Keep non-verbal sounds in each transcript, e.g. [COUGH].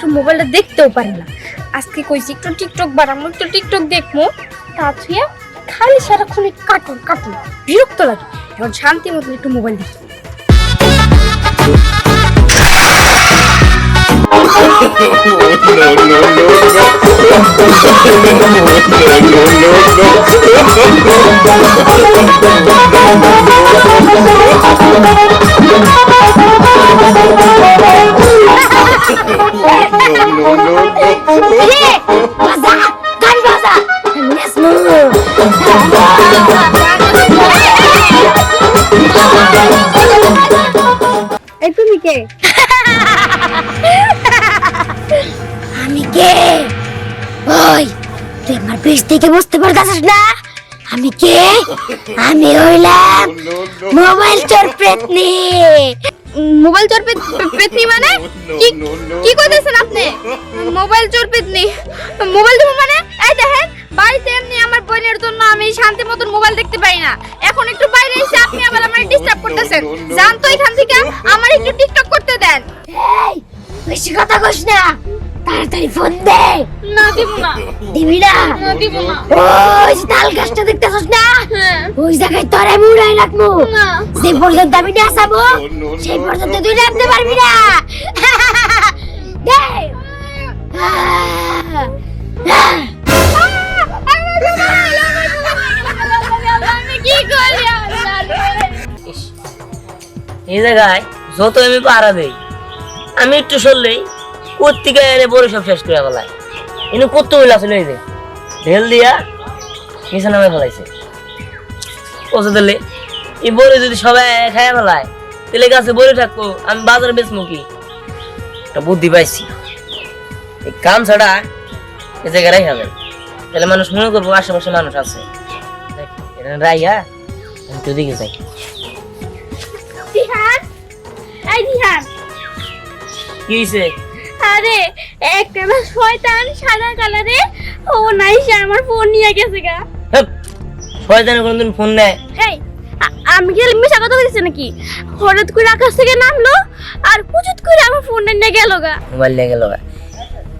একটু মোবাইলটা দেখতেও পারে না। আজকে কইছি একটু টিকটক বানাবো একটু টিকটক দেখব তা ছুঁয়া খালি সারাক্ষণ কাটুন কার্টুন বিরক্ত লাগে। এখন শান্তি মতো একটু মোবাইল দেখি বাজা গান থেকে বুঝতে পারতাছিস না? আমি কে? আমি হইলাম মোবাইল চোর প্রেতনি মোবাইল চোর পেতনি মানে? [LAUGHS] কি কি কইতেছেন আপনি? মোবাইল চোর পেতনি। মোবাইল দেবো মানে? এই দেখেন বাড়িতে এমনি আমার বোনের জন্য আমি শান্তি মতন মোবাইল দেখতে পাই না। এখন একটু বাইরে এসে আপনি আবার আমার ডিস্টার্ব করতেছেন। জান তো এখান থেকে আমার একটু টিকটক করতে দেন। এই বেশি কথা কইস না। তাড়াতাড়ি ফোন দে। না দিব না দিবি না না দিব না ওই যে তাল গাছটা দেখতেছস না হ্যাঁ ওই জায়গায় তোরে মুড়াই রাখব যে পর্যন্ত আমি না আসাবো সেই পর্যন্ত তুই নামতে পারবি না দে আমি কি করি ইস, এই জায়গায় যত আমি পাহারা দেই আমি একটু সরলেই কর্তিকা এনে বড় সব শেষ করে ফেলায় ইনু কত হইলা ছিল এই যে? ঢেল দিয়া নিচে নামে ফেলাইছে। পৌঁছে দিলে এই বড়ি যদি সবাই খাইয়া ফেলায় তেলে গাছে বড়ি থাকব আমি বাজারে বেচবো কি? একটা বুদ্ধি পাইছি। এই কাম ছাড়া এ জায়গায় রাই হবে তাহলে মানুষ মনে করব আশেপাশে মানুষ আছে। এটা রাইয়া আমি তো দিকে যাই। কি হয়েছে আরে একটা না শয়তান সাদা কালারে। ও নাই সে আমার ফোন নিয়ে গেছে গা। শয়তানের কোনদিন ফোন নেয়? এই আমি কি মিশা কথা বলছি নাকি? হঠাৎ করে আকাশ থেকে নামলো আর কুচুত করে আমার ফোনটা নিয়ে গেল গা। মোবাইল নিয়ে গেল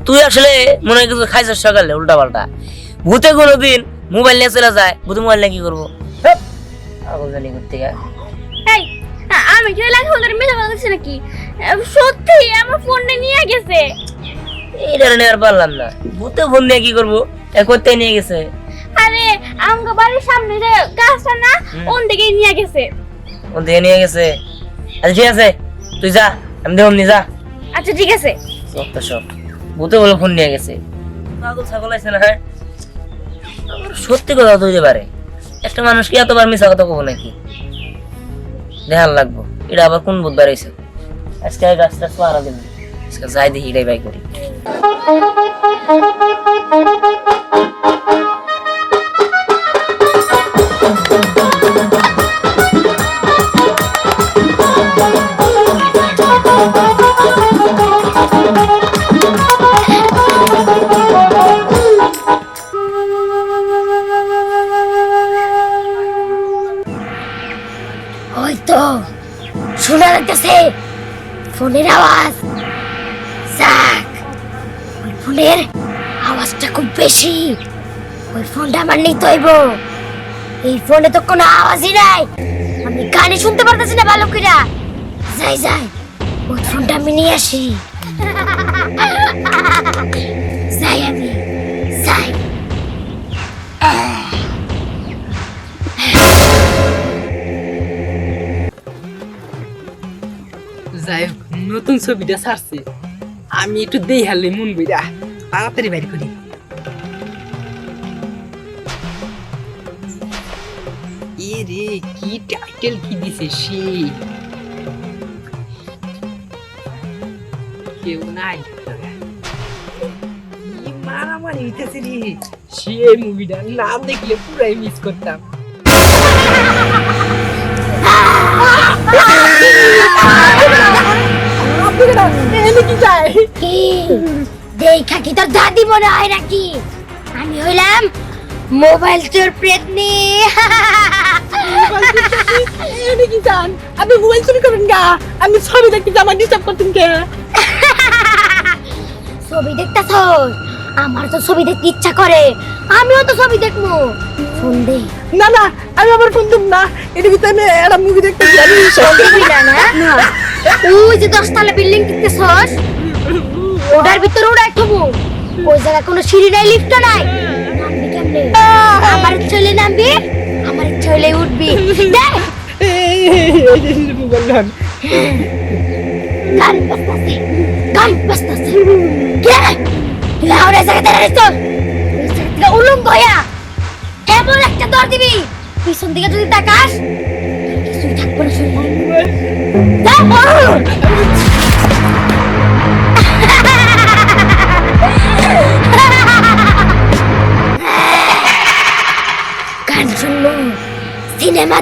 তুই আসলে মনে হয় কিছু খাইছিস সকালে উল্টা পাল্টা ভূতে কোনোদিন মোবাইল নিয়ে চলে যায় ভূতে মোবাইল নিয়ে কি করব? পাগল জানি করতে গা। এই আমি লাগে বলছি নাকি? সত্যি আমার ফোনটা নিয়ে গেছে। পারলাম না। ভূতে ফোন নিয়ে কি করব? করতে নিয়ে গেছে। আরে আমগো বাড়ির সামনে যে গাছটা না ওন দিকে নিয়ে গেছে। ফোন থেকে নিয়ে গেছে। আচ্ছা ঠিক আছে। তুই যা আমি দেখুন নি যা। আচ্ছা ঠিক আছে। সব তো সব। ভূতে বলে ফোন নিয়ে গেছে। পাগল ছাগল আছে না হ্যাঁ? সত্যি কথা তো হইতে পারে। একটা মানুষ কি এতবার মিশা কথা কব নাকি? দেখার লাগবো। এটা আবার কোন বুধবার এসে আজকে আর গাছটা সোয়ারা দেবে আজকে যাই দেখি এটাই বাই করি। ওই তো। শোনা যাচ্ছে ফোনের আওয়াজ। যাক, ওই ফোনের আওয়াজটা খুব বেশি। ওই ফোনটা আমার নিতে হইব। এই ফোনে তো কোনো আওয়াজই নাই। আমি গানে শুনতে পারতেছি না ভালো করে যাই যাই, ওই ফোনটা আমি নিয়ে আসি। যাই আমি, যাই। যাই হোক, নতুন ছবিটা ছাড়ছে। আমি একটু দেই হারলে মন বইরা তাড়াতাড়ি বাইর করি। এ রে কি টাইটেল কি দিছে সে? কেউ নাই। মারামারি হইতেছে রে? সে মুভিটা না দেখলে পুরাই মিস করতাম। কি? দেখা কি তোর দাদি মনে হয় নাকি? আমি হইলাম মোবাইল চোর প্রেতনি এনে কি জান? আপনি মোবাইল চুরি করবেন গা। আমি ছবি দেখতে আমার ডিস্টার্ব করতেন কে? ছবি দেখতেছ আমার তো ছবি দেখতে ইচ্ছা করে। আমিও তো ছবি দেখব। ফোন দে। না না আমি আবার ফোন দেব না। এর ভিতরে একটা মুভি দেখতে যাবি না না? ওই যে দশতলা বিল্ডিং দেখতেছস? ওটার ভিতরে ওটাই থবো। ওই জায়গায় কোনো সিঁড়ি নাই লিফট নাই। আমার হইলে নামবি, আমার হইলে উঠবি। দেখ বললাম একটা দিকে তাকাস, কিছুই থাকবে না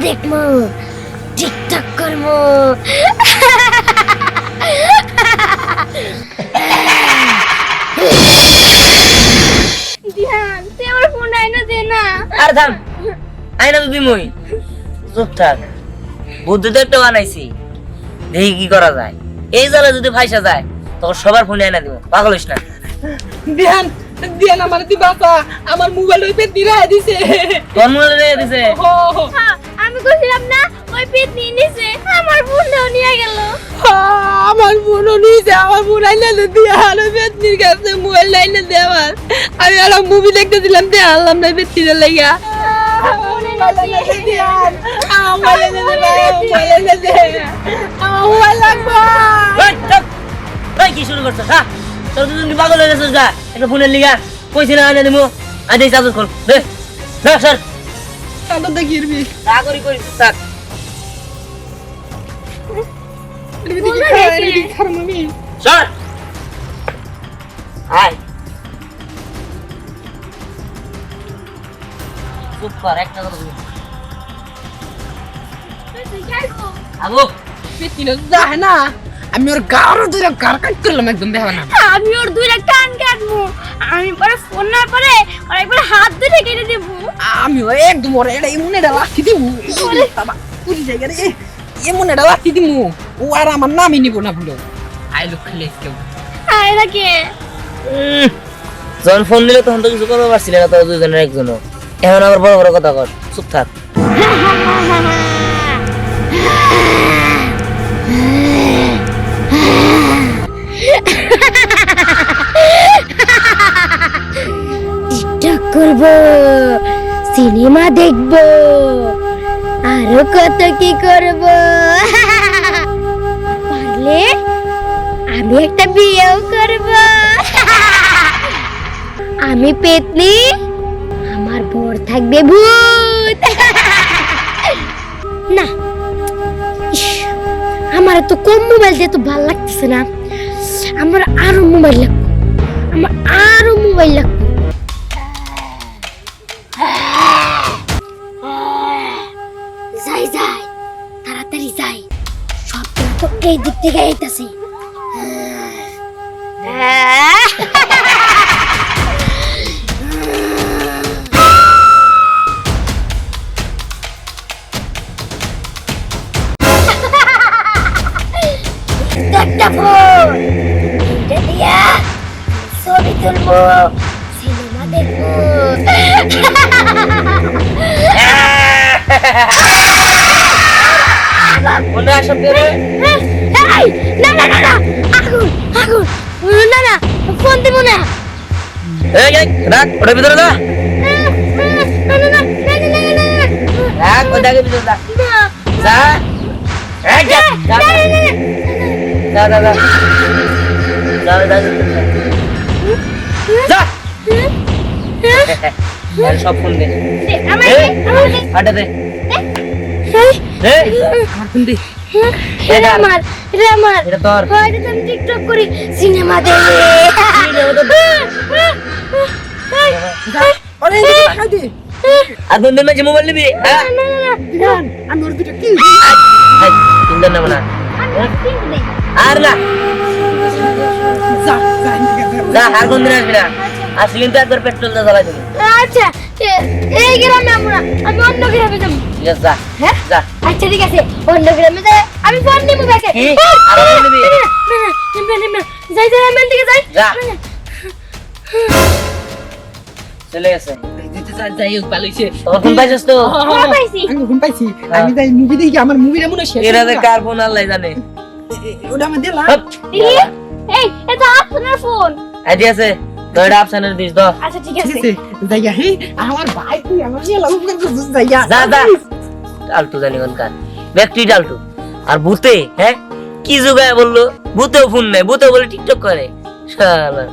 দেখব। টিকটক করব। দিহান তুই আমার ফোন আইনা দে না। আর থাম আইনা তো দিমই চুপ থাক বুদ্ধি তো একটা বানাইছি। দেখি কি করা যায়। এই জালে যদি ফাইসা যায় তখন সবার ফোনে আইনা দিব পাগল হইস না। দিয়ান আমার মানে তুই বাঁচা। আমার মোবাইল ওই পেট নিয়ে দিছে। তোর মোবাইল নিয়ে দিছে? আমি কইছিলাম না ওই পেট নিয়ে নিছে। আমার বোনও নিয়ে গেল। আমার বোনও নিয়েছে আমার বোন আইনালে দিয়ে আর ওই পেট নিয়ে গেছে মোবাইল আইনে দেওয়ার আমি আর মুভি দেখতে দিলাম দিয়ে আনলাম না পেট নিয়ে লাগা আমার মোবাইল লাগবে। কি শুরু করছ হ্যাঁ? তোর দুজন কি পাগল হয়ে গেছিস গা একটা ফোনের লিগা। কইছি না আইনা দিমু। আজ এই চাদর খোল। দে। দে স্যার তা করি করি থাক। স্যার আয়। চুপ কর একটা কথা বলি। আবু। আমি ওর গাড়ো ধরে গার কাট করলাম একদম দেখা না। আমি ওর দুইটা কান কাটবো। আমি পরে ফোন না পরে আর একবার হাত দুটো কেটে দেবো। আমি ওই একদম ওর এটা এমন এটা লাঠি দিব। বাবা পুরি জায়গা রে এমন এটা লাঠি দিব। ও আর আমার নামই নিব না ভুলো। আই লোক খেলে কেউ। নাকি উম, যখন ফোন দিলে তখন তো কিছু করতে পারছিলে না তোর দুজনের একজনও। এখন আবার বড় বড় কথা কর। চুপ থাক। করব সিনেমা দেখব, আরও কত কি করব? [LAUGHS] পারলে আমি একটা বিয়েও করব। [LAUGHS] আমি পেতনি, আমার বর থাকবে ভূত। [LAUGHS] না আমার তো কম মোবাইল দিয়ে তো ভালো লাগতেছে না। আমার আরও মোবাইল লাগবে, আমার আরও মোবাইল লাগবে। এই দিক থেকে আইতাছে। ছবি তুলবো সিনেমা দেখব। হ্যাঁ। বন্ধু আসব ভাই না না না আগুন আগুন না না ফোন দিব না। এই এই রাখ ওটা ভিতরে দা। সব ফোন দে। এটা আমার এটা আমার। এটা তোর। এটা তো টিকটক করি সিনেমা দেখি। আরে এদিকে খাই আর দুজন মাঝে মোবাইল নিবি? আমি ওর দুটো কি তিনজন নেব না। আর না। আর কোনদিন আসবি না। আসি কিন্তু একবার পেট্রোল দিয়ে জ্বালাই দেবো। আচ্ছা এই গ্রামে আমরা আমি অন্য গ্রামে যাব। ঠিক আছে যা হ্যাঁ? যা। আচ্ছা ঠিক আছে। অন্য গ্রামে যাই আমি ফোন নিবো ব্যাগে কি? ফোন নিবি? যাই যাই আমি দিকে যাই। যা। চলে গেছে। যাই হোক ভালো হয়েছে। তোর ফোন পাইছিস তো? ফোন পাইছি। আমি ফোন পাইছি। আমি যাই মুভি দেখি আমার মুভিটা মনে হয় হয়ে। কার ফোন আল্লাহ জানে? ওটা আমার দিলাম এই এটা আপনার ফোন। আইডি আছে? তো এটা অপশনের দিস আচ্ছা ঠিক আছে। যাইয়া হে আমার ভাই তুই আমার নিয়ে লাগু করে বুঝ যাইয়া। দা দা আলটু জানি কার ব্যক্তি ডালটু। আর ভূতে হ্যাঁ? কি যুগায় বলল? ভূতেও ফোন নেয় ভূতে বলে টিকটক করে। শালা।